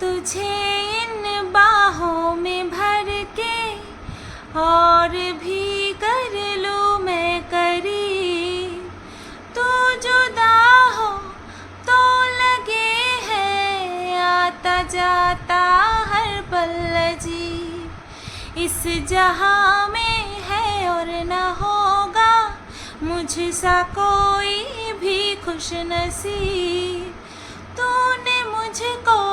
तुझे इन बाहों में भर के और भी कर लूँ मैं करी तू जुदा हो तो लगे है, आता जाता हर पल जी इस जहाँ में है और न होगा मुझसा कोई भी खुश नसीब तूने मुझको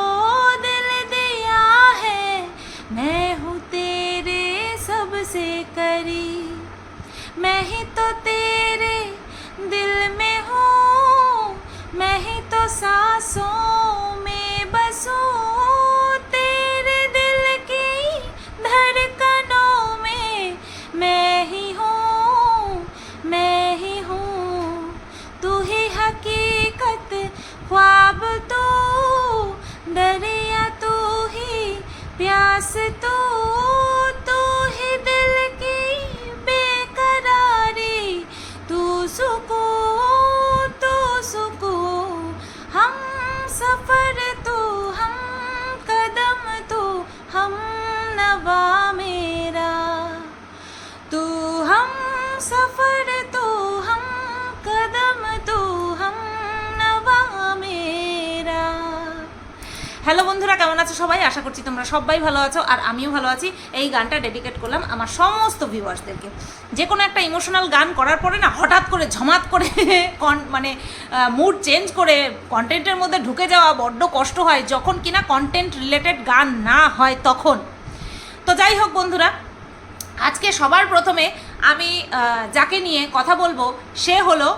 मैं हूँ तेरे सबसे करी। मैं ही तो तेरे दिल में हूँ। मैं ही तो सांसों তোমরা সবাই ভালো আছো আর আমিও ভালো আছি। এই গানটা ডেডিকেট করলাম আমার সমস্ত ভিউয়ার্সদেরকে। যে কোনো একটা ইমোশনাল গান করার পরে না হঠাৎ করে ঝমাত করে কন মানে মুড চেঞ্জ করে কন্টেন্টের মধ্যে ঢুকে যাওয়া বড্ড কষ্ট হয়। যখন কিনা কন্টেন্ট রিলেটেড গান না হয় তখন। তো যাই হোক বন্ধুরা, আজকে সবার প্রথমে আমি যাকে নিয়ে কথা বলব, সে হলো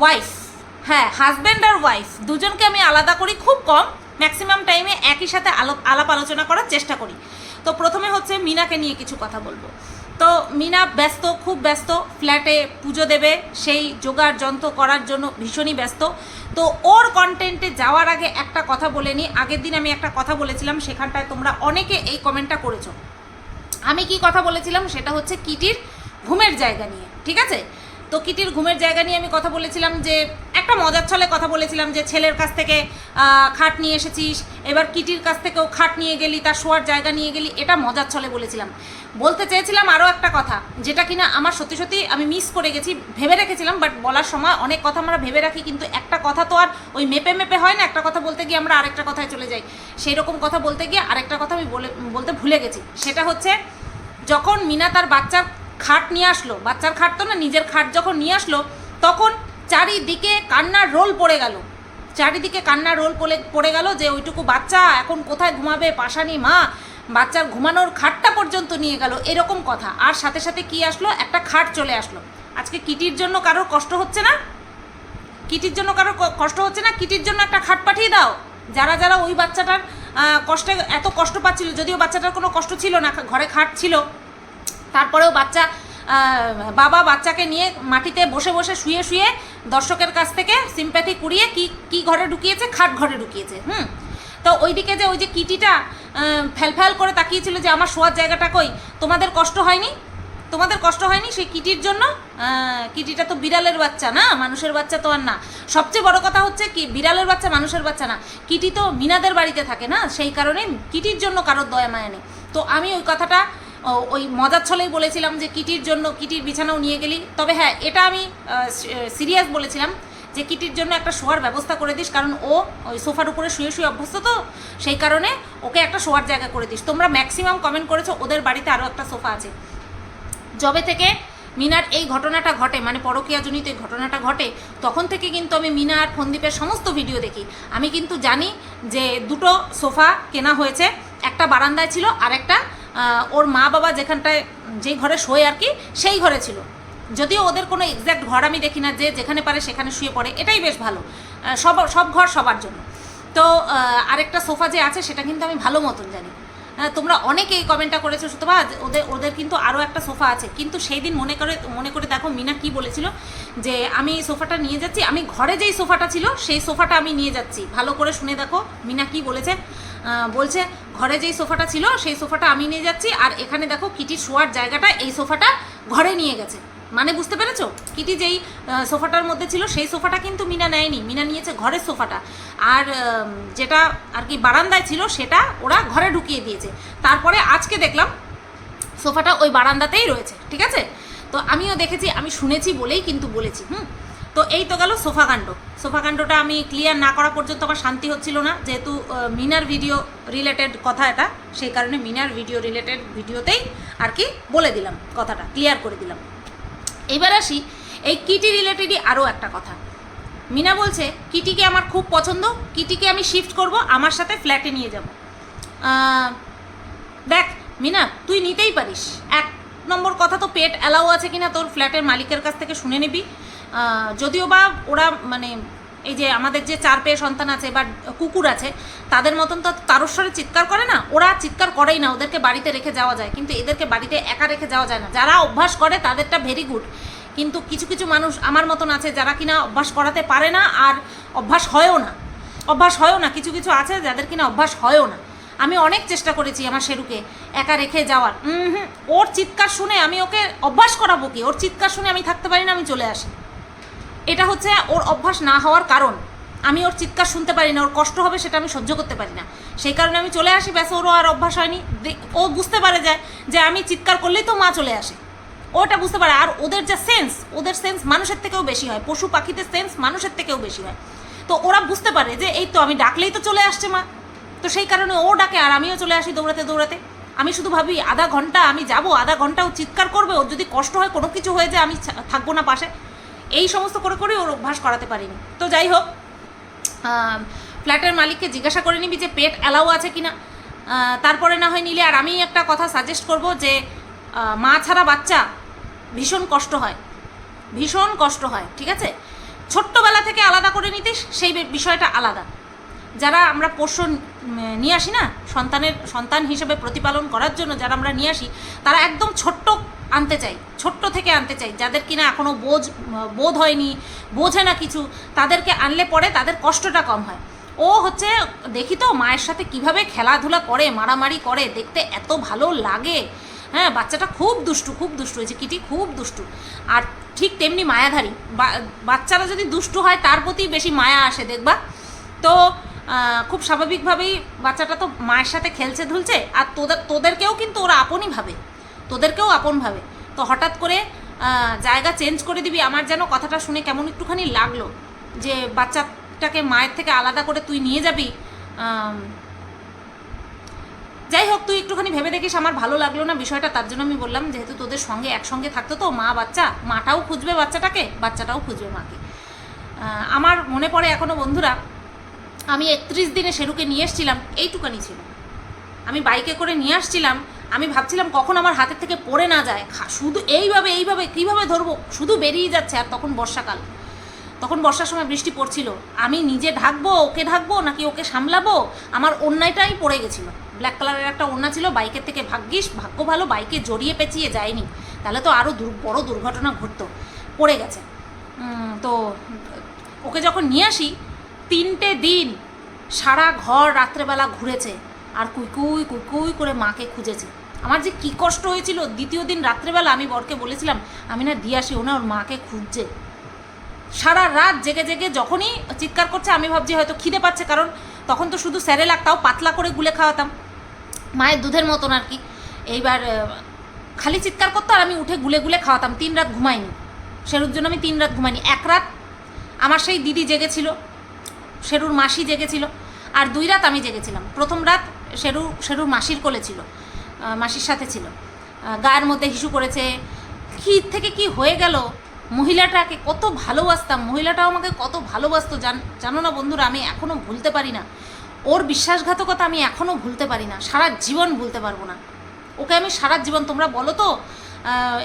ওয়াইফ হ্যাঁ হাজব্যান্ড আর ওয়াইফ দুজনকে আমি আলাদা করি খুব কম। ম্যাক্সিমাম টাইমে একই সাথে আলো আলাপ আলোচনা করার চেষ্টা করি। তো প্রথমে হচ্ছে মিনাকে নিয়ে কিছু কথা বলব। তো মিনা ব্যস্ত, খুব ব্যস্ত ফ্ল্যাটে পুজো দেবে, সেই জোগাড় যন্ত্র করার জন্য ভীষণই ব্যস্ত। তো ওর কন্টেন্টে যাওয়ার আগে একটা কথা বলে নিই আগের দিন আমি একটা কথা বলেছিলাম, সেখানটায় তোমরা অনেকে এই কমেন্টটা করেছ। আমি কি কথা বলেছিলাম, সেটা হচ্ছে কিটির ঘুমের জায়গা নিয়ে, ঠিক আছে? তো কিটির ঘুমের জায়গা নিয়ে আমি কথা বলেছিলাম যে, একটা মজার ছলে কথা বলেছিলাম যে, ছেলের কাছ থেকে খাট নিয়ে এসেছিস, এবার কিটির কাছ থেকেও খাট নিয়ে গেলি, তার শোয়ার জায়গা নিয়ে গেলি, এটা মজার ছলে বলেছিলাম। বলতে চেয়েছিলাম আরও একটা কথা, যেটা কিনা আমার সত্যি সত্যি আমি মিস করে গেছি, ভেবে রেখেছিলাম বাট বলার সময় অনেক কথা আমরা ভেবে রাখি, কিন্তু একটা কথা তো আর ওই মেপে মেপে হয় না, একটা কথা বলতে গিয়ে আমরা আরেকটা কথায় চলে যাই। সেই রকম কথা বলতে গিয়ে আরেকটা কথা আমি বলে, বলতে ভুলে গেছি। সেটা হচ্ছে, যখন মিনা তার বাচ্চার খাট নিয়ে আসলো। বাচ্চার খাট তো না, নিজের খাট যখন নিয়ে আসলো, তখন চারিদিকে কান্নার রোল পড়ে গেল। চারিদিকে কান্নার রোল পড়ে পড়ে গেল যে ওইটুকু বাচ্চা এখন কোথায় ঘুমাবে, পাশানি মা, বাচ্চার ঘুমানোর খাটটা পর্যন্ত নিয়ে গেল, এরকম কথা। আর সাথে সাথে কি আসলো? একটা খাট চলে আসলো। আজকে কিটির জন্য কারোর কষ্ট হচ্ছে না? কিটির জন্য কারও কষ্ট হচ্ছে না? কিটির জন্য একটা খাট পাঠিয়ে দাও। যারা যারা ওই বাচ্চাটার কষ্টে, এত কষ্ট পাচ্ছিল, যদিও বাচ্চাটার কোনো কষ্ট ছিল না, ঘরে খাট ছিল তারপরেও বাচ্চা বাবা বাচ্চাকে নিয়ে মাটিতে বসে বসে শুয়ে শুয়ে দর্শকের কাছ থেকে সিম্প্যাথি কুড়িয়ে কি কি ঘরে ঢুকিয়েছে? খাট ঘরে ঢুকিয়েছে, হুম? তো ওইদিকে যে ওই যে কিটিটা ফ্যালফ্যাল করে তাকিয়েছিল যে আমার শোয়ার জায়গাটা কই? তোমাদের কষ্ট হয়নি? তোমাদের কষ্ট হয়নি সেই কিটির জন্য? কিটিটা তো বিড়ালের বাচ্চা না? মানুষের বাচ্চা তো আর না। সবচেয়ে বড় কথা হচ্ছে কি, বিড়ালের বাচ্চা মানুষের বাচ্চা না। কিটি তো মিনাদের বাড়িতে থাকে না? সেই কারণে কিটির জন্য কারোর দয়া মায়া নেই। তো আমি ওই কথাটা ওই মজার ছলেই বলেছিলাম যে কিটির জন্য কিটির বিছানাও নিয়ে গেলি। তবে হ্যাঁ এটা আমি সিরিয়াস বলেছিলাম যে কিটির জন্য একটা শোয়ার ব্যবস্থা করে দিস, কারণ ও ওই সোফার উপরে শুয়ে শুয়ে অভ্যস্ত তো, সেই কারণে ওকে একটা শোয়ার জায়গা করে দিস। তোমরা ম্যাক্সিমাম কমেন্ট করেছ, ওদের বাড়িতে আরও একটা সোফা আছে। যবে থেকে মিনার এই ঘটনাটা ঘটে মানে পরকীয়াজনিত এই ঘটনাটা ঘটে, তখন থেকে কিন্তু আমি মিনা আর ফন্দীপের সমস্ত ভিডিও দেখি। আমি কিন্তু জানি যে দুটো সোফা কেনা হয়েছে একটা বারান্দায় ছিল আর একটা ওর মা বাবা যেখানটায় যেই ঘরে শোয় আর কি সেই ঘরে ছিল। যদিও ওদের কোনো এক্স্যাক্ট ঘর আমি দেখি না যে যেখানে পারে সেখানে শুয়ে পড়ে এটাই বেশ ভালো। সব সব ঘর সবার জন্য। তো আরেকটা সোফা যে আছে সেটা কিন্তু আমি ভালো মতন জানি। হ্যাঁ, তোমরা অনেকেই কমেন্টটা করেছ সুতবা ওদের ওদের কিন্তু আরও একটা সোফা আছে। কিন্তু সেই দিন মনে করে মনে করে দেখো মিনা কি বলেছিল যে আমি সোফাটা নিয়ে যাচ্ছি আমি ঘরে যেই সোফাটা ছিল সেই সোফাটা আমি নিয়ে যাচ্ছি। ভালো করে শুনে দেখো মিনা কি বলেছে। বলছে, ঘরে যেই সোফাটা ছিল, সেই সোফাটা আমি নিয়ে যাচ্ছি। আর এখানে দেখো কিটির শোয়ার জায়গাটা, এই সোফাটা ঘরে নিয়ে গেছে। মানে বুঝতে পেরেছ? কিটি যেই সোফাটার মধ্যে ছিল, সেই সোফাটা কিন্তু মিনা নেয়নি। মিনা নিয়েছে ঘরের সোফাটা। আর যেটা আর কি বারান্দায় ছিল, সেটা ওরা ঘরে ঢুকিয়ে দিয়েছে। তারপরে আজকে দেখলাম, সোফাটা ওই বারান্দাতেই রয়েছে। ঠিক আছে? তো আমিও দেখেছি, আমি শুনেছি বলেই কিন্তু বলেছি, হুম? তো এই তো গেল সোফা কাণ্ড সোফা কাণ্ডটা আমি ক্লিয়ার না করা পর্যন্ত আমার শান্তি হচ্ছিল না, যেহেতু মিনার ভিডিও রিলেটেড কথা এটা, সেই কারণে মিনার ভিডিও রিলেটেড ভিডিওতেই আর কি বলে দিলাম কথাটা ক্লিয়ার করে দিলাম। এবার আসি, এই কিটি রিলেটেডই আরও একটা কথা। মিনা বলছে কিটিকে আমার খুব পছন্দ কিটিকে আমি শিফট করব, আমার সাথে ফ্ল্যাটে নিয়ে যাব। দেখ, মিনা, তুই নিতেই পারিস। এক নম্বর কথা তো পেট অ্যালাউ আছে কিনা তোর ফ্ল্যাটের মালিকের কাছ থেকে শুনে নিবি। যদিও বা ওরা মানে এই যে আমাদের যে চার পেয়ে সন্তান আছে বা কুকুর আছে, তাদের মতন তো তারস্বরে চিৎকার করে না, ওরা চিৎকার করেই না, ওদেরকে বাড়িতে রেখে যাওয়া যায়। কিন্তু এদেরকে বাড়িতে একা রেখে যাওয়া যায় না। যারা অভ্যাস করে, তাদেরটা ভেরি গুড কিন্তু কিছু কিছু মানুষ আমার মতন আছে যারা কিনা অভ্যাস করাতে পারে না আর অভ্যাস হয়ও না। অভ্যাস হয়ও না, কিছু কিছু আছে যাদের কিনা অভ্যাস হয়ও না। আমি অনেক চেষ্টা করেছি আমার শেরুকে একা রেখে যাওয়ার। হুম, ওর চিৎকার শুনে আমি ওকে অভ্যাস করাবো কি? ওর চিৎকার শুনে আমি থাকতে পারি না, আমি চলে আসি। এটা হচ্ছে ওর অভ্যাস না হওয়ার কারণ। আমি ওর চিৎকার শুনতে পারি না, ওর কষ্ট হবে সেটা আমি সহ্য করতে পারি না। সেই কারণে আমি চলে আসি, ব্যাস, ওরও আর অভ্যাস হয়নি। ও বুঝতে পারে যায় যে আমি চিৎকার করলেই তো মা চলে আসে। ওটা বুঝতে পারে। আর ওদের যে সেন্স ওদের সেন্স মানুষের থেকেও বেশি হয়। পশু পাখিদের সেন্স মানুষের থেকেও বেশি হয়। তো ওরা বুঝতে পারে যে, এই তো আমি ডাকলেই তো চলে আসছে মা। তো সেই কারণে ও ডাকে, আর আমিও চলে আসি দৌড়াতে দৌড়াতে। আমি শুধু ভাবি, আধা ঘণ্টা আমি যাব, আধা ঘণ্টা ও চিৎকার করবে। ওর যদি কষ্ট হয়, কোনো কিছু হয়ে যায়, আমি থাকব না পাশে। এই সমস্ত করে করে ওর অভ্যাস করাতে পারিনি। তো যাই হোক ফ্ল্যাটের মালিককে জিজ্ঞাসা করে নিবি যে পেট অ্যালাউ আছে কি না তারপরে না হয় নিলে আর আমি একটা কথা সাজেস্ট করব যে মা ছাড়া বাচ্চা ভীষণ কষ্ট হয়। ভীষণ কষ্ট হয়, ঠিক আছে? ছোট্টবেলা থেকে আলাদা করে নিতে সেই বিষয়টা আলাদা। যারা আমরা পোষ্য নিয়ে আসি না, সন্তানের, সন্তান হিসেবে প্রতিপালন করার জন্য যারা আমরা নিয়ে আসি, তারা একদম ছোট্ট আনতে চাই। ছোট্ট থেকে আনতে চাই। যাদের কিনা এখনও বোঝ, বোধ হয়নি, বোঝে না কিছু, তাদেরকে আনলে পরে তাদের কষ্টটা কম হয়। ও হচ্ছে, দেখি তো মায়ের সাথে কীভাবে খেলাধুলা করে, মারামারি করে, দেখতে এত ভালো লাগে। হ্যাঁ বাচ্চাটা খুব দুষ্টু খুব দুষ্টু হয়েছে কিটি খুব দুষ্টু। আর ঠিক তেমনি মায়াধারী। বাচ্চারা যদি দুষ্টু হয়, তার প্রতি বেশি মায়া আসে, দেখবা। তো খুব স্বাভাবিকভাবেই বাচ্চাটা তো মায়ের সাথে খেলছে ধুলছে আর তোদের, তোদেরকেও কিন্তু ওরা আপনই ভাবে। তোদেরকেও আপন ভাবে। তো হঠাৎ করে জায়গা চেঞ্জ করে দিবি, আমার যেন কথাটা শুনে কেমন একটুখানি লাগল যে বাচ্চাটাকে মায়ের থেকে আলাদা করে তুই নিয়ে যাবি। যাই হোক, তুই একটুখানি ভেবে দেখিস, আমার ভালো লাগল না বিষয়টা, তার জন্য আমি বললাম, যেহেতু তোদের সঙ্গে একসঙ্গে থাকতো তো, মা বাচ্চা, মাটাও খুঁজবে বাচ্চাটাকে, বাচ্চাটাও খুঁজবে মাকে। আমার মনে পড়ে এখনও বন্ধুরা, আমি একত্রিশ দিনে শেরুকে নিয়ে এসেছিলাম, এইটুকানি ছিল। আমি বাইকে করে নিয়ে আসছিলাম আমি ভাবছিলাম কখন আমার হাতের থেকে পড়ে না যায়। শুধু এইভাবে এইভাবে, কীভাবে ধরবো? শুধু বেরিয়ে যাচ্ছে আর তখন বর্ষাকাল। তখন বর্ষার সময় বৃষ্টি পড়ছিল। আমি নিজে ঢাকবো, ওকে ঢাকবো, নাকি ওকে সামলাবো? আমার অন্যায়টাই পড়ে গেছিল। ব্ল্যাক কালারের একটা ওড়না ছিল, বাইকের থেকে ভাগ্যিস, ভাগ্য ভালো, বাইকে জড়িয়ে পেঁচিয়ে যায়নি। তাহলে তো আরও বড় দুর্ঘটনা ঘটতো, পড়ে গেছে। তো ওকে যখন নিয়ে আসি, তিনটে দিন সারা ঘর রাত্রেবেলা ঘুরেছে। আর কুইকুই কুইকুই করে মাকে খুঁজেছে। আমার যে কী কষ্ট হয়েছিল, দ্বিতীয় দিন রাত্রেবেলা আমি বরকে বলেছিলাম, আমি না দিয়ে আসি, ও না ওর মাকে খুঁজছে। সারা রাত জেগে জেগে যখনই চিৎকার করছে, আমি ভাবছি হয়তো খিদে পাচ্ছে, কারণ তখন তো শুধু স্যারেলাক তাও পাতলা করে গুলে খাওয়াতাম। মায়ের দুধের মতন আর কি। এইবার খালি চিৎকার করতো আর আমি উঠে গুলে গুলে খাওয়াতাম, তিন রাত ঘুমাইনি। শেরুর জন্য আমি তিন রাত ঘুমাইনি। এক রাত আমার সেই দিদি জেগেছিল শেরুর মাসি জেগেছিল, আর দুই রাত আমি জেগেছিলাম। প্রথম রাত শেরু শেরুর মাসির কোলে ছিল মাসির সাথে ছিল। গায়ের মধ্যে হিসু করেছে কী থেকে কি হয়ে গেল? মহিলাটাকে কত ভালোবাসতাম, মহিলাটাও আমাকে কত ভালোবাসতো, জান না বন্ধুরা, আমি এখনও ভুলতে পারি না। ওর বিশ্বাসঘাতকতা আমি এখনও ভুলতে পারি না, সারা জীবন ভুলতে পারব না। ওকে আমি সারা জীবন, তোমরা বলো তো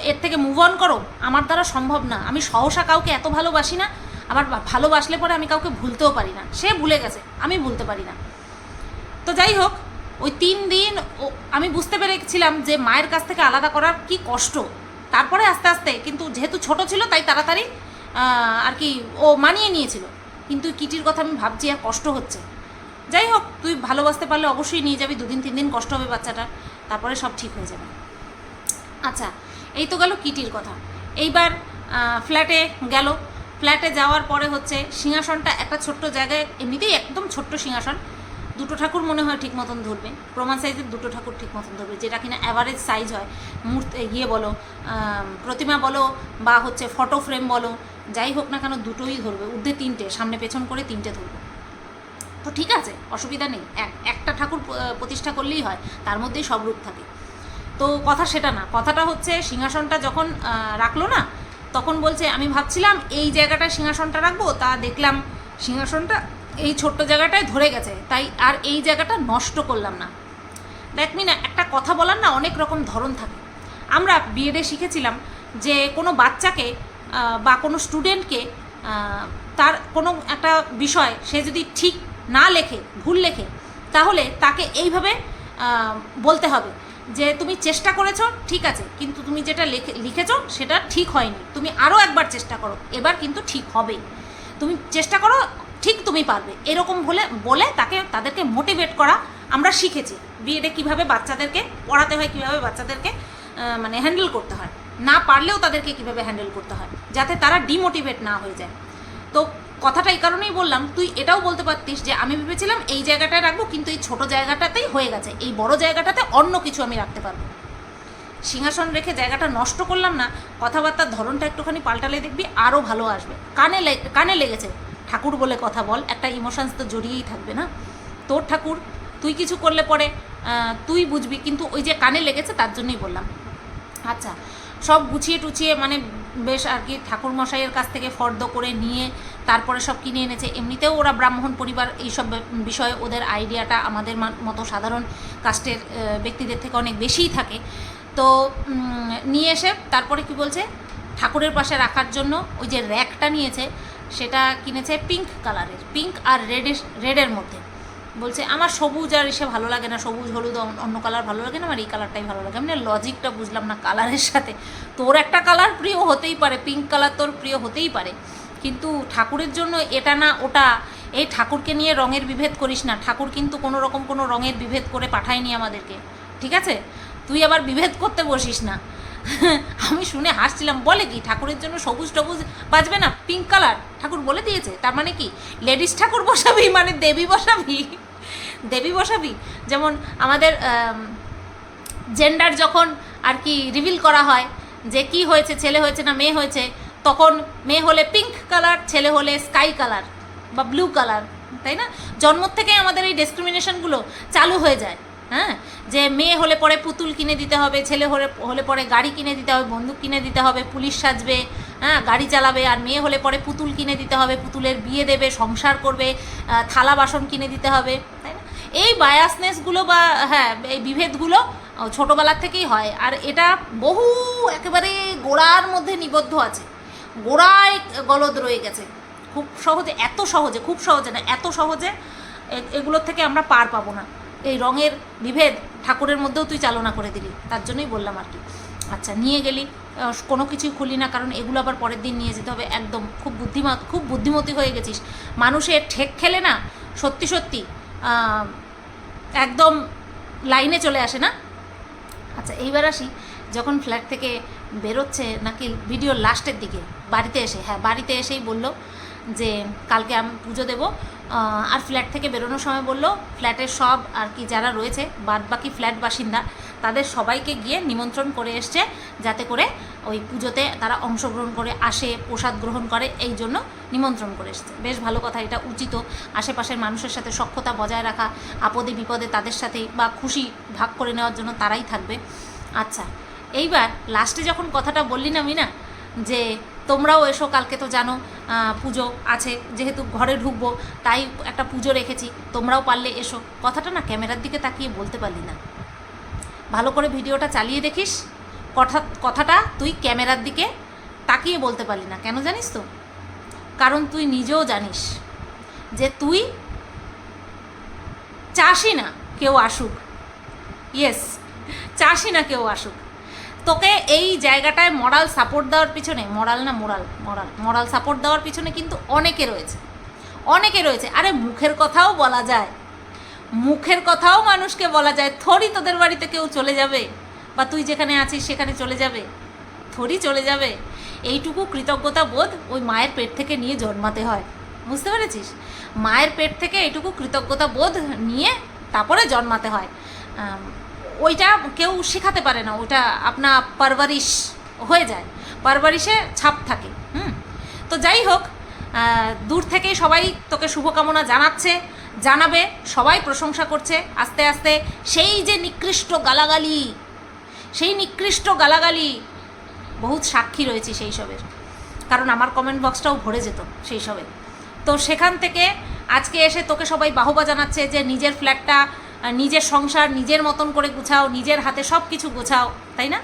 এর থেকে মুভ অন করো, আমার দ্বারা সম্ভব না। আমি সহসা কাউকে এত ভালোবাসি না, আবার ভালোবাসলে পরে আমি কাউকে ভুলতেও পারি না। সে ভুলে গেছে, আমি ভুলতে পারি না। তো যাই হোক ওই তিন দিন আমি বুঝতে পেরেছিলাম যে মায়ের কাছ থেকে আলাদা করার কি কষ্ট। তারপরে আস্তে আস্তে, কিন্তু যেহেতু ছোট ছিল, তাই তাড়াতাড়ি আর কি ও মানিয়ে নিয়েছিল। কিন্তু কিটির কথা আমি ভাবছি, আর কষ্ট হচ্ছে। যাই হোক, তুই ভালোবাসতে পারলে অবশ্যই নিয়ে যাবি, দুদিন, তিন দিন কষ্ট হবে বাচ্চাটা তারপরে সব ঠিক হয়ে যাবে। আচ্ছা এই তো গেল কিটির কথা। এইবার ফ্ল্যাটে গেল। ফ্ল্যাটে যাওয়ার পরে হচ্ছে, সিংহাসনটা একটা ছোট্ট জায়গায়, এমনিতেই একদম ছোট্ট সিংহাসন। দুটো ঠাকুর মনে হয় ঠিক মতন ধরবে। প্রমাণ সাইজের দুটো ঠাকুর ঠিক মতন ধরবে, যেটা কিনা অ্যাভারেজ সাইজ হয়। মূর্তি ইয়ে বলো প্রতিমা বলো বা হচ্ছে ফটো ফ্রেম বলো, যাই হোক না কেন দুটোই ধরবে। ঊর্ধ্বে তিনটে, সামনে পেছন করে তিনটে ধরবে। তো ঠিক আছে, অসুবিধা নেই। এক, একটা ঠাকুর প্রতিষ্ঠা করলেই হয়, তার মধ্যেই সব রূপ থাকে। তো কথা সেটা না, কথাটা হচ্ছে সিংহাসনটা যখন রাখল না, তখন বলছে, আমি ভাবছিলাম এই জায়গাটায় সিংহাসনটা রাখব, তা দেখলাম সিংহাসনটা এই ছোট্ট জায়গাটায় ধরে গেছে, তাই আর এই জায়গাটা নষ্ট করলাম না। দেখবি না একটা কথা বলার না অনেক রকম ধরন থাকে। আমরা বিএডে শিখেছিলাম যে কোনো বাচ্চাকে বা কোনো স্টুডেন্টকে তার কোনো একটা বিষয় সে যদি ঠিক না লেখে, ভুল লেখে, তাহলে তাকে এইভাবে বলতে হবে যে তুমি চেষ্টা করেছ, ঠিক আছে, কিন্তু তুমি যেটা লেখে, লিখেছো সেটা ঠিক হয়নি। তুমি আরও একবার চেষ্টা করো, এবার কিন্তু ঠিক হবে তুমি চেষ্টা করো ঠিক তুমি পারবে। এরকম বলে বলে তাকে, তাদেরকে মোটিভেট করা আমরা শিখেছি। বিএডে কীভাবে বাচ্চাদেরকে পড়াতে হয়, কীভাবে বাচ্চাদেরকে মানে হ্যান্ডেল করতে হয়। না পারলেও তাদেরকে কীভাবে হ্যান্ডেল করতে হয়, যাতে তারা ডিমোটিভেট না হয়ে যায়। তো কথাটা এই কারণেই বললাম, তুই এটাও বলতে পারতিস যে আমি ভেবেছিলাম এই জায়গাটায় রাখব, কিন্তু এই ছোট জায়গাটাতেই হয়ে গেছে। এই বড় জায়গাটাতে অন্য কিছু আমি রাখতে পারব। সিংহাসন রেখে জায়গাটা নষ্ট করলাম না, কথাবার্তার ধরনটা একটুখানি পাল্টালে দেখবি আরও ভালো আসবে। কানে কানে লেগেছে। ঠাকুর বলে কথা বল, একটা ইমোশনস তো জড়িয়েই থাকবে না। তোর ঠাকুর, তুই কিছু করলে পরে তুই বুঝবি, কিন্তু ওই যে কানে লেগেছে তার জন্যই বললাম। আচ্ছা সব গুছিয়ে টুচিয়ে মানে বেশ আর কি ঠাকুর মশাইয়ের কাছ থেকে ফর্দ করে নিয়ে তারপরে সব কিনে এনেছে। এমনিতেও ওরা ব্রাহ্মণ পরিবার, এইসব বিষয়ে ওদের আইডিয়াটা আমাদের মতো সাধারণ কাস্টের ব্যক্তিদের থেকে অনেক বেশিই থাকে। তো নিয়ে এসে তারপরে কি বলছে? ঠাকুরের পাশে রাখার জন্য ওই যে র্যাকটা নিয়েছে সেটা কিনেছে পিঙ্ক কালারের পিঙ্ক আর রেডের রেডের মধ্যে। বলছে, আমার সবুজ আর এসে ভালো লাগে না, সবুজ, হলুদ অন্য- কালার ভালো লাগে না, আমার এই কালারটাই ভালো লাগে। আমি লজিকটা বুঝলাম না কালারের সাথে। তোর একটা কালার প্রিয় হতেই পারে পিঙ্ক কালার তোর প্রিয় হতেই পারে। কিন্তু ঠাকুরের জন্য এটা না, ওটা, এই ঠাকুরকে নিয়ে রঙের বিভেদ করিস না। ঠাকুর কিন্তু কোনো রকম কোনো রঙের বিভেদ করে পাঠায়নি আমাদেরকে। ঠিক আছে? তুই আবার বিভেদ করতে বসিস না। আমি শুনে হাসছিলাম। বলে কি? ঠাকুরের জন্য সবুজ টবুজ বাজবে না? পিঙ্ক কালার ঠাকুর বলে দিয়েছে। তার মানে কি? লেডিস ঠাকুর বসাবি মানে দেবী বসাবি? দেবী বসাবি? যেমন আমাদের জেন্ডার যখন আর কি রিভিল করা হয়, যে কি হয়েছে, ছেলে হয়েছে না মেয়ে হয়েছে, তখন মেয়ে হলে পিঙ্ক কালার ছেলে হলে স্কাই কালার বা ব্লু কালার তাই না? জন্ম থেকে আমাদের এই ডিসক্রিমিনেশনগুলো চালু হয়ে যায়। হ্যাঁ? যে মেয়ে হলে পরে পুতুল কিনে দিতে হবে, ছেলে হলে হলে পরে গাড়ি কিনে দিতে হবে, বন্দুক কিনে দিতে হবে, পুলিশ সাজবে হ্যাঁ? গাড়ি চালাবে, আর মেয়ে হলে পরে পুতুল কিনে দিতে হবে, পুতুলের বিয়ে দেবে, সংসার করবে থালা বাসন কিনে দিতে হবে, তাই না? এই বায়াসনেসগুলো বা হ্যাঁ এই বিভেদগুলো ছোটোবেলার থেকেই হয়, আর এটা বহু একেবারে গোড়ার মধ্যে নিবদ্ধ আছে। গোড়ায় গলদ রয়ে গেছে। খুব সহজে, এত সহজে, খুব সহজে না, এত সহজে এগুলোর থেকে আমরা পার পাবো না। এই রঙের বিভেদ ঠাকুরের মধ্যেও তুই চালনা করে দিলি, তার জন্যই বললাম আর কি। আচ্ছা নিয়ে গেলি কোনো কিছুই খুলি না, কারণ এগুলো আবার পরের দিন নিয়ে যেতে হবে, একদম খুব বুদ্ধিমা, খুব বুদ্ধিমতী হয়ে গেছিস। মানুষের ঠেক খেলে না, সত্যি সত্যি একদম লাইনে চলে আসে না? আচ্ছা এইবার আসি, যখন ফ্ল্যাট থেকে বেরোচ্ছে নাকি ভিডিওর লাস্টের দিকে, বাড়িতে এসে হ্যাঁ বাড়িতে এসেই বলল যে, কালকে আমি পুজো দেবো আর ফ্ল্যাট থেকে বেরোনোর সময় বলল, ফ্ল্যাটের সব আর কি যারা রয়েছে বাদ বাকি ফ্ল্যাট বাসিন্দা, তাদের সবাইকে গিয়ে নিমন্ত্রণ করে এসছে যাতে করে ওই পুজোতে তারা অংশগ্রহণ করে আসে, প্রসাদ গ্রহণ করে, এই জন্য নিমন্ত্রণ করে এসছে। বেশ ভালো কথা, এটা উচিত। আশেপাশের মানুষের সাথে সখ্যতা বজায় রাখা, আপদে বিপদে তাদের সাথেই বা খুশি ভাগ করে নেওয়ার জন্য তারাই থাকবে। আচ্ছা এইবার লাস্টে যখন কথাটা বললি না, মিনা, যে তোমরাও এসো, কালকে তো জানো পুজো আছে, যেহেতু ঘরে ঢুকবো, তাই একটা পুজো রেখেছি, তোমরাও পারলে এসো। কথাটা না ক্যামেরার দিকে তাকিয়ে বলতে পারলি না। ভালো করে ভিডিওটা চালিয়ে দেখিস, কথা, কথাটা তুই ক্যামেরার দিকে তাকিয়ে বলতে পারলি না, কেন জানিস তো? কারণ তুই নিজেও জানিস যে তুই চাসি না কেউ আসুক। ইয়েস চাসি না কেউ আসুক। তোকে এই জায়গাটায় মরাল সাপোর্ট দেওয়ার পিছনে মরাল না মোরাল মরাল মরাল সাপোর্ট দেওয়ার পিছনে কিন্তু অনেকে রয়েছে। অনেকে রয়েছে। আরে মুখের কথাও বলা যায়। মুখের কথাও মানুষকে বলা যায়। থরি তোদের বাড়িতে কেউ চলে যাবে? বা তুই যেখানে আছিস সেখানে চলে যাবে? থরি চলে যাবে? এইটুকু কৃতজ্ঞতা বোধ ওই মায়ের পেট থেকে নিয়ে জন্মাতে হয়। বুঝতে পেরেছিস? মায়ের পেট থেকে এইটুকু কৃতজ্ঞতা বোধ নিয়ে তারপরে জন্মাতে হয়। ওইটা কেউ শেখাতে পারে না, ওটা আপনা পারবারিশ হয়ে যায় পারবারিশে ছাপ থাকে, হুম? তো যাই হোক দূর থেকে সবাই তোকে শুভকামনা জানাচ্ছে, জানাবে, সবাই প্রশংসা করছে, আস্তে আস্তে সেই যে নিকৃষ্ট গালাগালি, সেই নিকৃষ্ট গালাগালি, বহুত সাক্ষী রয়েছে সেই সবের, কারণ আমার কমেন্ট বক্সটাও ভরে যেত সেই সবে। তো সেখান থেকে আজকে এসে তোকে সবাই বাহবা জানাচ্ছে যে নিজের ফ্ল্যাটটা নিজের সংসার নিজের মতন করে গুছাও, নিজের হাতে সব কিছু গুছাও, তাই না?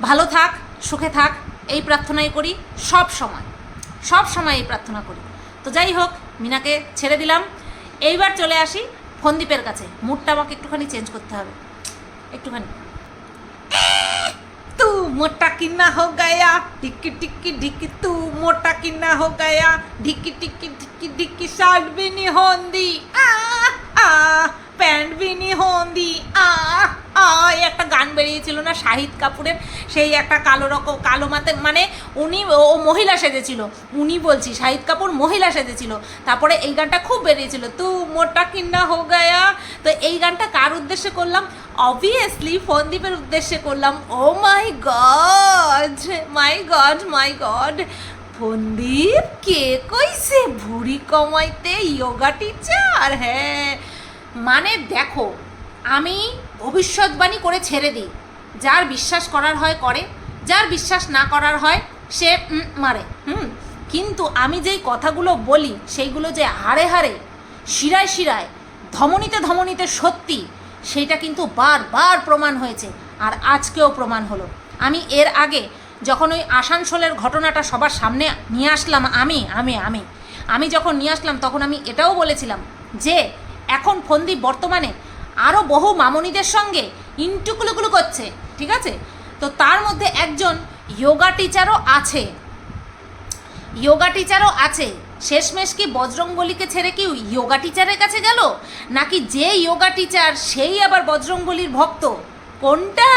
ভালো থাক, সুখে থাক, এই প্রার্থনাই করি সব সময় সব সময় এই প্রার্থনা করি। তো যাই হোক, মিনাকে ছেড়ে দিলাম। এইবার চলে আসি ফন্দীপের কাছে। মুডটা আমাকে একটুখানি চেঞ্জ করতে হবে। একটুখানি। তু মোটা কিনা হো গায়া ঢিকি টিকি ঢিকি, তু মোটা কিনা হো গায়া, ঢিকি টিকি ঢিকি ঢিকি সাজবিনি হন্দি। আ আ। প্যান্ট বিনি হন্দি। আ আয় একটা গান বেরিয়েছিল না শাহিদ কাপুরের? সেই একটা কালো রকম কালো মাতে মানে উনি, ও মহিলা সেজেছিল। উনি বলছি, শাহিদ কাপুর মহিলা সেজেছিল। তারপরে এই গানটা খুব বেরিয়েছিল। তু মোটা কিন্না হো গায়া। তো এই গানটা কার উদ্দেশ্যে করলাম? অবভিয়াসলি ফোনদীপের উদ্দেশ্যে করলাম। ও my god my god my god. ফোনদীপ, কে কইছে ভুড়ি কমাইতে? ইয়োগা টিচার হ্যাঁ। মানে দেখো, আমি ভবিষ্যৎবাণী করে ছেড়ে দিই। যার বিশ্বাস করার হয় করে, যার বিশ্বাস না করার হয় সে মারে, হুম? কিন্তু আমি যেই কথাগুলো বলি, সেইগুলো যে হাড়ে হাড়ে, শিরায় শিরায়, ধমনীতে ধমনীতে সত্যি, সেইটা কিন্তু বারবার প্রমাণ হয়েছে, আর আজকেও প্রমাণ হলো। আমি এর আগে যখন ওই আসানসোলের ঘটনাটা সবার সামনে নিয়ে আসলাম আমি আমি আমি আমি যখন নিয়ে আসলাম তখন আমি এটাও বলেছিলাম যে এখন ফন্দি বর্তমানে আরও বহু মামনিদের সঙ্গে ইন্টুকুলুকুলু করছে, ঠিক আছে? তো তার মধ্যে একজন যোগা টিচারও আছে। যোগা টিচারও আছে। শেষমেশ কি বজরংবলীকে ছেড়ে কি যোগা টিচারের কাছে গেল? নাকি যে যোগা টিচার, সেই আবার বজরংবলীর ভক্ত? কোনটা?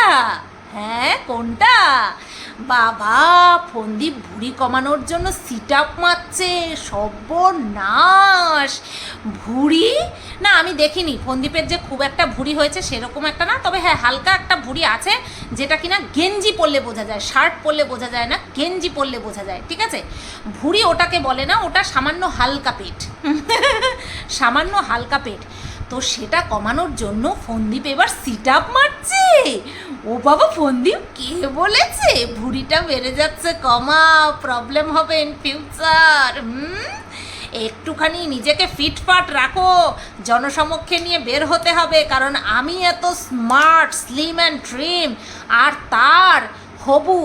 হ্যাঁ কোনটা? বাবা ফন্দি ভুড়ি কমানোর জন্য সিট আপ মারছে, সর্বনাশ। ভুড়ি? না, আমি দেখিনি। ফন্দীপের যে খুব একটা ভুড়ি হয়েছে সেরকম একটা না, তবে হ্যাঁ হালকা একটা ভুড়ি আছে যেটা কিনা গেঞ্জি পরলে বোঝা যায়, শার্ট পরলে বোঝা যায় না, গেঞ্জি পরলে বোঝা যায়, ঠিক আছে? ভুড়ি ওটাকে বলে না, ওটা সামান্য হালকা পেট। সামান্য হালকা পেট। তো সেটা কমানোর জন্য ফন্দীপ এবার সিট আপ মারছে। ও বাবা, ফন্দীপ কে বলেছে? ভুড়িটা বেড়ে যাচ্ছে, কমা প্রবলেম হবে ইন ফিউচার একটুখানি নিজেকে ফিটফাট রাখো, জনসমক্ষে নিয়ে বের হতে হবে, কারণ আমি এত স্মার্ট স্লিম অ্যান্ড ট্রিম আর তার হবু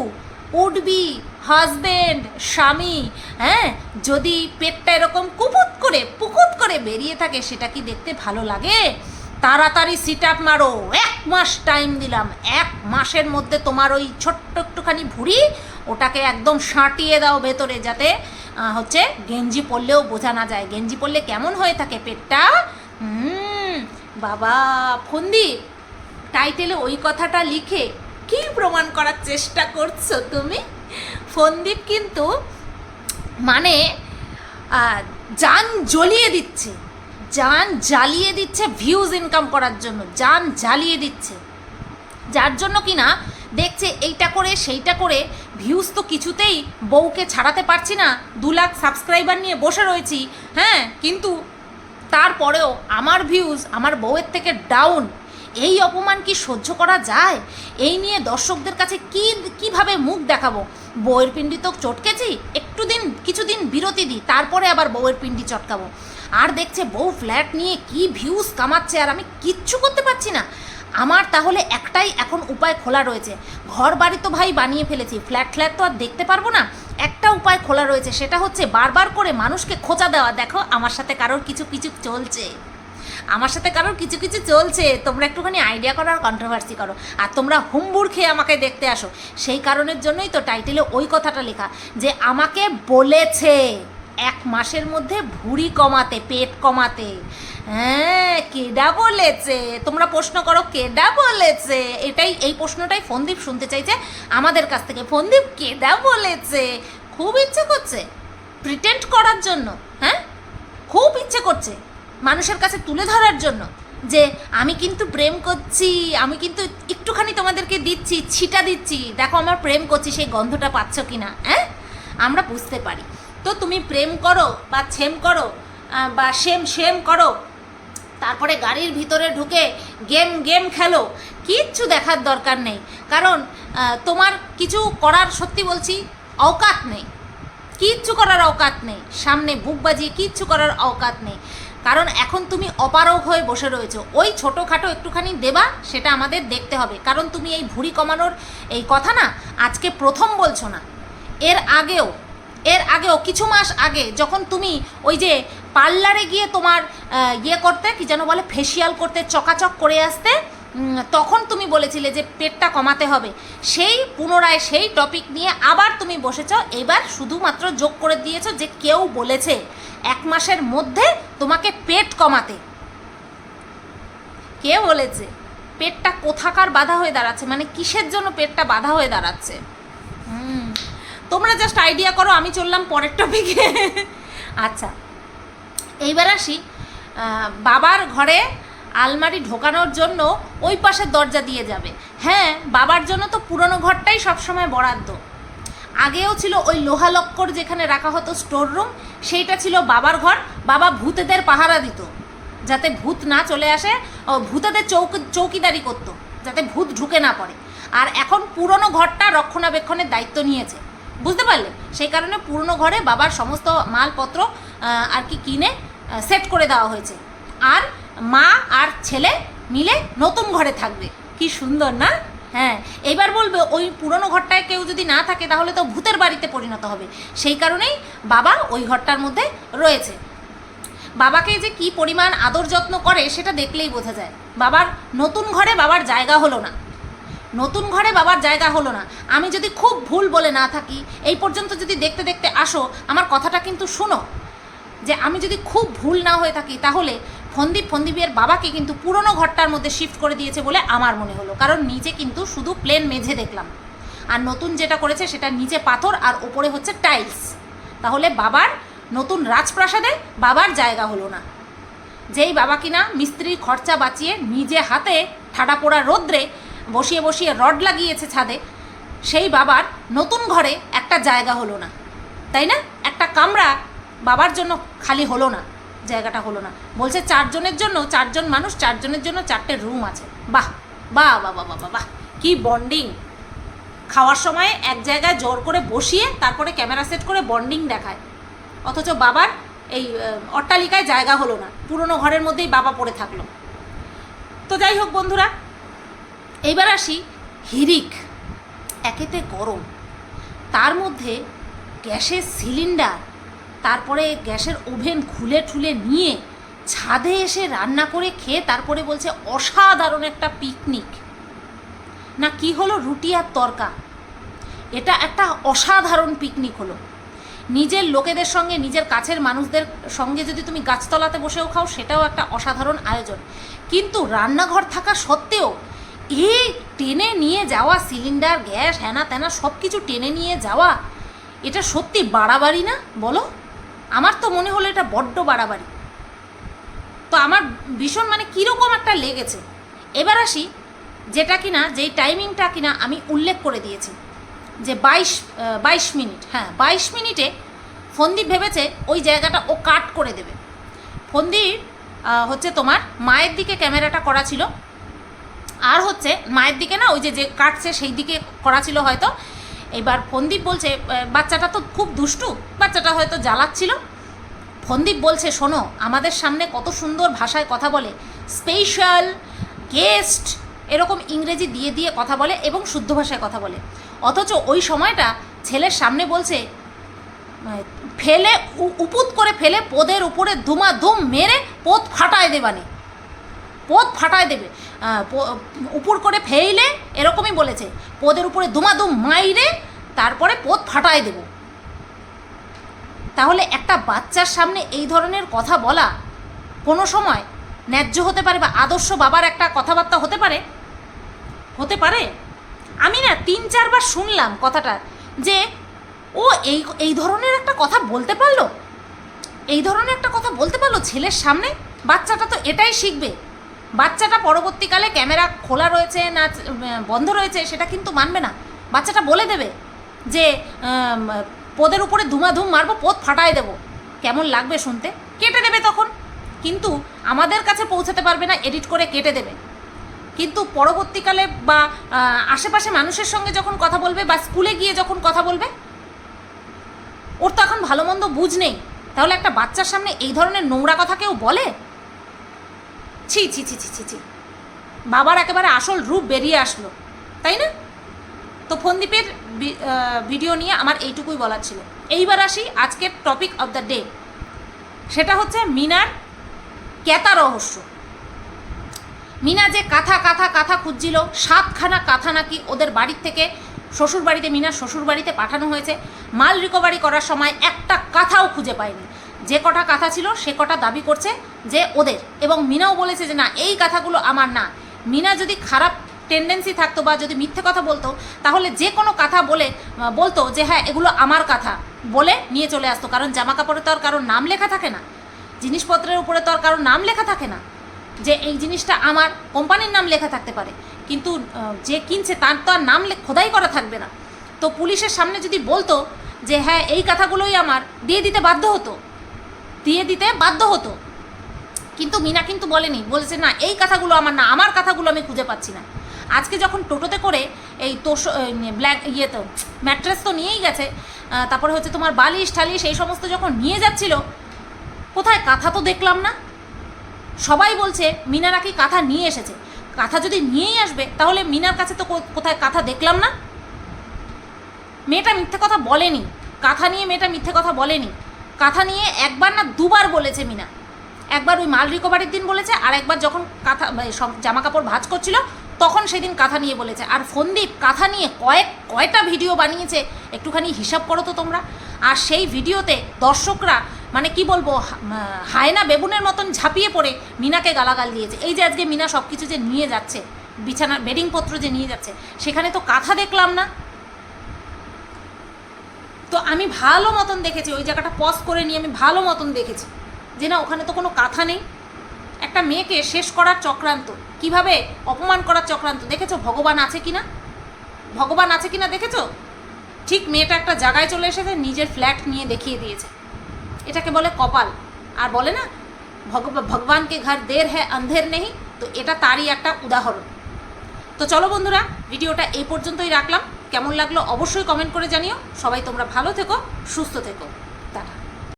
উডবি হাজবেন্ড স্বামী হ্যাঁ? যদি পেটটা এরকম কুপুত করে, পুকুত করে বেরিয়ে থাকে, সেটা কি দেখতে ভালো লাগে? তাড়াতাড়ি সিট আপ মারো। এক মাস টাইম দিলাম। এক মাসের মধ্যে তোমার ওই ছোট্ট একটুখানি ভুড়ি, ওটাকে একদম সাঁটিয়ে দাও ভেতরে যাতে হচ্ছে গেঞ্জি পরলেও বোঝা না যায়। গেঞ্জি পরলে কেমন হয়ে থাকে পেটটা? বাবা, ফন্দি টাইটেলে ওই কথাটা লিখে কি প্রমাণ করার চেষ্টা করছ তুমি? ফন্দীপ কিন্তু মানে যান জ্বলিয়ে দিচ্ছে। যান জ্বালিয়ে দিচ্ছে ভিউজ ইনকাম করার জন্য। যান জ্বালিয়ে দিচ্ছে। যার জন্য কি না, দেখছে এইটা করে, সেইটা করে ভিউজ তো কিছুতেই বউকে ছাড়াতে পারছি না। দু লাখ সাবস্ক্রাইবার নিয়ে বসে রয়েছি হ্যাঁ? কিন্তু তারপরেও আমার ভিউজ আমার বউয়ের থেকে ডাউন এই অপমান কি সহ্য করা যায়? এই নিয়ে দর্শকদের কাছে কি, কীভাবে মুখ দেখাবো? বউয়ের পিন্ডি তো চটকেছি, একটু দিন কিছুদিন বিরতি দিই, তারপরে আবার বউয়ের পিন্ডি চটকাবো। আর দেখছে বউ ফ্ল্যাট নিয়ে কি ভিউজ কামাচ্ছে আর আমি কিচ্ছু করতে পারছি না। আমার তাহলে একটাই এখন উপায় খোলা রয়েছে। ঘর বাড়ি তো ভাই বানিয়ে ফেলেছি, ফ্ল্যাট ফ্ল্যাট তো আর দেখতে পারব না। একটা উপায় খোলা রয়েছে, সেটা হচ্ছে বারবার করে মানুষকে খোঁচা দেওয়া। দেখো, আমার সাথে কারোর কিছু কিছু চলছে। আমার সাথে কারোর কিছু কিছু চলছে, তোমরা একটুখানি আইডিয়া করো আর কন্ট্রোভার্সি করো। আর তোমরা হুম্বুর খেয়ে আমাকে দেখতে আসো। সেই কারণের জন্যই তো টাইটেলে ওই কথাটা লেখা, যে আমাকে বলেছে এক মাসের মধ্যে ভুঁড়ি কমাতে, পেট কমাতে। হ্যাঁ কেডা বলেছে? তোমরা প্রশ্ন করো, কেডা বলেছে? এটাই, এই প্রশ্নটাই ফোনদীপ শুনতে চাইছে আমাদের কাছ থেকে। ফোনদীপ, কেডা বলেছে? খুব ইচ্ছে করছে। প্রিটেন্ড করার জন্য হ্যাঁ? খুব ইচ্ছে করছে। মানুষের কাছে তুলে ধরার জন্য যে আমি কিন্তু প্রেম করছি, আমি কিন্তু একটুখানি তোমাদেরকে দিচ্ছি, ছিটা দিচ্ছি, দেখো আমার প্রেম করছি, সেই গন্ধটা পাচ্ছ কি না হ্যাঁ? আমরা বুঝতে পারি। তো তুমি প্রেম করো বা ছেম করো বা সেম সেম করো, তারপরে গাড়ির ভিতরে ঢুকে গেম গেম খেলো, কিচ্ছু দেখার দরকার নেই। কারণ তোমার কিছু করার, সত্যি বলছি অকাত নেই। কিচ্ছু করার অকাত নেই। সামনে বুক বাজিয়ে কিচ্ছু করার অকাত নেই। কারণ এখন তুমি অপারগ হয়ে বসে রয়েছো। ওই ছোটোখাটো একটুখানি দেবা, সেটা আমাদের দেখতে হবে। কারণ তুমি এই ভুঁড়ি কমানোর এই কথা না আজকে প্রথম বলছো না। এর আগেও এর আগেও, কিছু মাস আগে যখন তুমি ওই যে পার্লারে গিয়ে তোমার ইয়ে করতে, কি যেন বলে ফেসিয়াল করতে চকাচক করে আসতে তখন তুমি বলেছিলে যে পেটটা কমাতে হবে। সেই পুনরায় সেই টপিক নিয়ে আবার তুমি বসেছ। এবার শুধুমাত্র যোগ করে দিয়েছ যে কেউ বলেছে। এক মাসের মধ্যে তোমাকে পেট কমাতে। কে বলেছে? পেটটা কোথাকার বাধা হয়ে দাঁড়াচ্ছে? মানে কিসের জন্য পেটটা বাধা হয়ে দাঁড়াচ্ছে? তোমরা জাস্ট আইডিয়া করো, আমি চললাম পরের টপিকে আচ্ছা এইবার আসি বাবার ঘরে আলমারি ঢোকানোর জন্য ওই পাশের দরজা দিয়ে যাবে। হ্যাঁ বাবার জন্য তো পুরনো ঘরটাই সবসময় বরাদ্দ। আগেও ছিল ওই লোহা লক্কর যেখানে রাখা হতো স্টোর রুম সেইটা ছিল বাবার ঘর। বাবা ভূতেদের পাহারা দিত, যাতে ভূত না চলে আসে ভূতেদের চৌকি চৌকিদারি করতো, যাতে ভূত ঢুকে না পড়ে। আর এখন পুরনো ঘরটা রক্ষণাবেক্ষণের দায়িত্ব নিয়েছে। বুঝতে পারলে? সেই কারণে পুরনো ঘরে বাবার সমস্ত মালপত্র আর কি কিনে সেট করে দেওয়া হয়েছে। আর মা আর ছেলে মিলে নতুন ঘরে থাকবে। কি সুন্দর, না? হ্যাঁ এবার বলবে ওই পুরনো ঘরটায় কেউ যদি না থাকে তাহলে তো ভূতের বাড়িতে পরিণত হবে। সেই কারণেই বাবা ওই ঘরটার মধ্যে রয়েছে। বাবাকে যে কি পরিমাণ আদর যত্ন করে সেটা দেখলেই বোঝা যায়। বাবার নতুন ঘরে বাবার জায়গা হলো না। নতুন ঘরে বাবার জায়গা হলো না। আমি যদি খুব ভুল বলে না থাকি, এই পর্যন্ত যদি দেখতে দেখতে আসো, আমার কথাটা কিন্তু শুনো। যে আমি যদি খুব ভুল না হয়ে থাকি, তাহলে ফন্দীপ ফন্দীপের বাবাকে কিন্তু পুরনো ঘরটার মধ্যে শিফট করে দিয়েছে বলে আমার মনে হলো। কারণ নিচে কিন্তু শুধু প্লেন মেঝে দেখলাম। আর নতুন যেটা করেছে সেটা নিচে পাথর আর ওপরে হচ্ছে টাইলস তাহলে বাবার নতুন রাজপ্রাসাদে বাবার জায়গা হলো না। যেই বাবা কিনা মিস্ত্রির খরচা বাঁচিয়ে নিজে হাতে ঠাডা পোড়া রোদ্রে বসিয়ে বসিয়ে রড লাগিয়েছে ছাদে, সেই বাবার নতুন ঘরে একটা জায়গা হলো না। তাই না? একটা কামরা বাবার জন্য খালি হলো না। জায়গাটা হলো না। বলছে চারজনের জন্য, চারজন মানুষ, চারজনের জন্য চারটে রুম আছে। বাহ বাহ বাহ বাহ বাহ বাহ, কি বন্ডিং খাওয়ার সময় এক জায়গায় জোর করে বসিয়ে তারপরে ক্যামেরা সেট করে বন্ডিং দেখায়। অথচ বাবার এই অট্টালিকায় জায়গা হলো না। পুরনো ঘরের মধ্যেই বাবা পড়ে থাকল। তো যাই হোক বন্ধুরা এইবার আসি হিরিক। একেতে গরম। তার মধ্যে গ্যাসের সিলিন্ডার তারপরে গ্যাসের ওভেন খুলে ঠুলে নিয়ে ছাদে এসে রান্না করে খেয়ে তারপরে বলছে, অসাধারণ একটা পিকনিক না, কি হলো? রুটি আর তরকা। এটা একটা অসাধারণ পিকনিক হলো। নিজের লোকেদের সঙ্গে, নিজের কাছের মানুষদের সঙ্গে যদি তুমি গাছতলাতে বসেও খাও, সেটাও একটা অসাধারণ আয়োজন। কিন্তু রান্নাঘর থাকা সত্ত্বেও এই টেনে নিয়ে যাওয়া সিলিন্ডার, গ্যাস হ্যানা ত্যানা সব কিছু টেনে নিয়ে যাওয়া, এটা সত্যি বাড়াবাড়ি না? বলো। আমার তো মনে হলো এটা বড্ড বাড়াবাড়ি। তো আমার ভীষণ মানে কীরকম একটা লেগেছে। এবার আসি যেটা কিনা, যেই টাইমিংটা কিনা আমি উল্লেখ করে দিয়েছি। যে বাইশ বাইশ মিনিট হ্যাঁ বাইশ মিনিটে ফন্দীপ ভেবেছে ওই জায়গাটা ও কাট করে দেবে। ফন্দীপ হচ্ছে তোমার মায়ের দিকে ক্যামেরাটা করা ছিল। আর হচ্ছে মায়ের দিকে না, ওই যে যে কাটছে সেই দিকে করা ছিল হয়তো। এবার ফন্দীপ বলছে বাচ্চাটা তো খুব দুষ্টু, বাচ্চাটা হয়তো জ্বালাচ্ছিল। ফন্দীপ বলছে, শোনো, আমাদের সামনে কত সুন্দর ভাষায় কথা বলে স্পেশাল গেস্ট এরকম ইংরেজি দিয়ে দিয়ে কথা বলে এবং শুদ্ধ ভাষায় কথা বলে। অথচ ওই সময়টা ছেলের সামনে বলছে ফেলে উপুত করে ফেলে, পোদের উপরে ধুমা ধুম মেরে পোদ ফাটায় দেবানে। পোদ ফাটায় দেবে। উপর করে ফেইলে এরকমই বলেছে। পদের উপরে দুমাদুম মাইরে তারপরে পোদ ফাটায় দেব। তাহলে একটা বাচ্চার সামনে এই ধরনের কথা বলা কোনো সময় ন্যায্য হতে পারে বা আদর্শ বাবার একটা কথাবার্তা হতে পারে? হতে পারে? আমি না তিন চারবার শুনলাম কথাটা যে ও এই এই ধরনের একটা কথা বলতে পারল। এই ধরনের একটা কথা বলতে পারল ছেলের সামনে? বাচ্চাটা তো এটাই শিখবে। বাচ্চাটা পরবর্তীকালে ক্যামেরা খোলা রয়েছে না বন্ধ রয়েছে সেটা কিন্তু মানবে না। বাচ্চাটা বলে দেবে যে পদের উপরে ধুমাধুম মারবো, পদ ফাটায় দেবো। কেমন লাগবে শুনতে? কেটে দেবে তখন। কিন্তু আমাদের কাছে পৌঁছাতে পারবে না, এডিট করে কেটে দেবে। কিন্তু পরবর্তীকালে বা আশেপাশে মানুষের সঙ্গে যখন কথা বলবে বা স্কুলে গিয়ে যখন কথা বলবে, ওর তো এখন ভালো মন্দ বুঝ নেই। তাহলে একটা বাচ্চার সামনে এই ধরনের নোংরা কথা কেউ বলে? ছি ছি ছি ছি ছি ছি। বাবার একেবারে আসল রূপ বেরিয়ে আসলো, তাই না? তো ফন্দীপের ভিডিও নিয়ে আমার এইটুকুই বলার ছিল। এইবার আসি আজকের টপিক অফ দ্য ডে সেটা হচ্ছে মিনার ক্যাতা রহস্য। মিনা যে কাঁথা কাঁথা কাঁথা খুঁজছিল, সাতখানা কাঁথা নাকি ওদের বাড়ির থেকে শ্বশুর বাড়িতে মিনার শ্বশুর বাড়িতে পাঠানো হয়েছে, মাল রিকভারি করার সময় একটা কাঁথাও খুঁজে পায়নি। যে কটা কাঁথা ছিল সে কটা দাবি করছে যে ওদের। এবং মিনাও বলেছে যে না, এই কাঁথাগুলো আমার না। মিনা যদি খারাপ টেন্ডেন্সি থাকতো বা যদি মিথ্যে কথা বলতো, তাহলে যে কোনো কথা বলে বলতো যে হ্যাঁ এগুলো আমার কথা বলে নিয়ে চলে আসতো। কারণ জামা কাপড়ে তো আর কারোর নাম লেখা থাকে না। জিনিসপত্রের উপরে তো আর কারোর নাম লেখা থাকে না। যে এই জিনিসটা আমার কোম্পানির নাম লেখা থাকতে পারে। কিন্তু যে কিনছে তার তো আর নাম খোদাই করা থাকবে না। তো পুলিশের সামনে যদি বলতো যে হ্যাঁ এই কথাগুলোই আমার, দিয়ে দিতে বাধ্য হতো। দিয়ে দিতে বাধ্য হতো। কিন্তু মিনা কিন্তু বলেনি, বলেছে, না, এই কথাগুলো আমার না, আমার কথাগুলো আমি খুঁজে পাচ্ছি না। আজকে যখন টোটোতে করে এই তোষ ব্ল্যাক ইয়ে তো, ম্যাট্রেস তো নিয়েই গেছে তারপরে হচ্ছে তোমার বালিশ ঠালিশ এই সমস্ত যখন নিয়ে যাচ্ছিল, কোথায় কাঁথা তো দেখলাম না। সবাই বলছে মিনা নাকি কাঁথা নিয়ে এসেছে? কাঁথা যদি নিয়েই আসবে, তাহলে মিনার কাছে তো কোথায় কাঁথা দেখলাম না? মেয়েটা মিথ্যে কথা বলেনি, কাঁথা নিয়ে মেয়েটা মিথ্যে কথা বলেনি। কাঁথা নিয়ে একবার না দুবার বলেছে মিনা। একবার ওই মাল রিকভারির দিন বলেছে, আর একবার যখন কাঁথা মানে জামা কাপড় ভাঁজ করছিল, তখন সেদিন কাঁথা নিয়ে বলেছে। আর ফন্দীপ কাঁথা নিয়ে কয়েক, কয়টা ভিডিও বানিয়েছে, একটুখানি হিসাব করো তো তোমরা। আর সেই ভিডিওতে দর্শকরা মানে কি বলব হায়না বেবুনের মতন ঝাঁপিয়ে পড়ে মিনাকে গালাগাল দিয়েছে। এই যে আজকে মিনা সব কিছু যে নিয়ে যাচ্ছে, বিছানার বেডিংপত্র যে নিয়ে যাচ্ছে, সেখানে তো কাঁথা দেখলাম না। তো আমি ভালো মতন দেখেছি, ওই জায়গাটা পজ করে নিয়ে আমি ভালো মতন দেখেছি। যে না, ওখানে তো কোনো কাঁথা নেই। একটা মেয়েকে শেষ করার চক্রান্ত। কীভাবে অপমান করার চক্রান্ত? দেখেছ ভগবান আছে কি না ভগবান আছে কি না দেখেছ? ঠিক মেয়েটা একটা জায়গায় চলে এসেছে, নিজের ফ্ল্যাট নিয়ে দেখিয়ে দিয়েছে। এটাকে বলে কপাল। আর বলে না ভগব- ভগবানকে ঘর দের হ্যাঁ অন্ধের নেই তো এটা তারই একটা উদাহরণ। তো চলো বন্ধুরা, ভিডিওটা এই পর্যন্তই রাখলাম। কেমন লাগল অবশ্যই কমেন্ট করে জানিও। সবাই তোমরা ভালো থেকো সুস্থ থেকো।